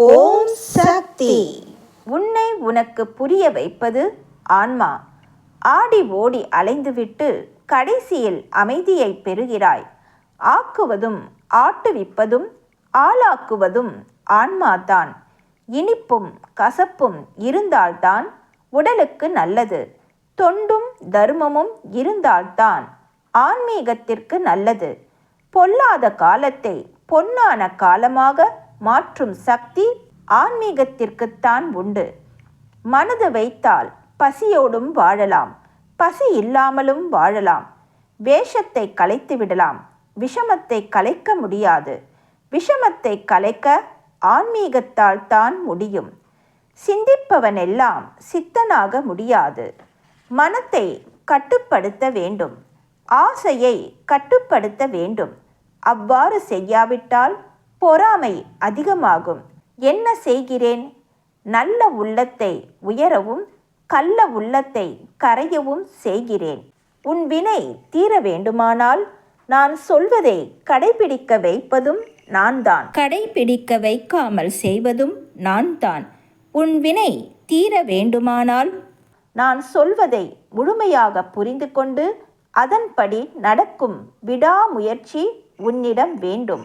ஓம் சக்தி. உன்னை உனக்கு புரிய வைப்பது ஆன்மா. ஆடி ஓடி அலைந்துவிட்டு கடைசியில் அமைதியை பெறுகிறாய். ஆக்குவதும் ஆட்டுவிப்பதும் ஆளாக்குவதும் ஆன்மாதான். இனிப்பும் கசப்பும் இருந்தால்தான் உடலுக்கு நல்லது. தொண்டும் தர்மமும் இருந்தால்தான் ஆன்மீகத்திற்கு நல்லது. பொல்லாத காலத்தை பொன்னான காலமாக மாற்றும் சக்தி ஆன்மீகத்திற்குத்தான் உண்டு. மனது வைத்தால் பசியோடும் வாழலாம் பசி இல்லாமலும் வாழலாம். வேஷத்தை கலைத்து விடலாம் விஷமத்தை கலைக்க முடியாது. விஷமத்தை கலைக்க ஆன்மீகத்தால் தான் முடியும். சிந்திப்பவனெல்லாம் சித்தனாக முடியாது. மனத்தை கட்டுப்படுத்த வேண்டும். ஆசையை கட்டுப்படுத்த வேண்டும். அவ்வாறு செய்யாவிட்டால் பொறாமை அதிகமாகும். என்ன செய்கிறேன்? நல்ல உள்ளத்தை உயரவும் கள்ள உள்ளத்தை கரையவும் செய்கிறேன். உன் வினை தீர வேண்டுமானால் நான் சொல்வதை கடைபிடிக்க வைப்பதும் நான்தான். கடைபிடிக்க வைக்காமல் செய்வதும் நான்தான். உன் வினை தீர வேண்டுமானால் நான் சொல்வதை முழுமையாக புரிந்து கொண்டு அதன்படி நடக்கும் விடாமுயற்சி உன்னிடம் வேண்டும்.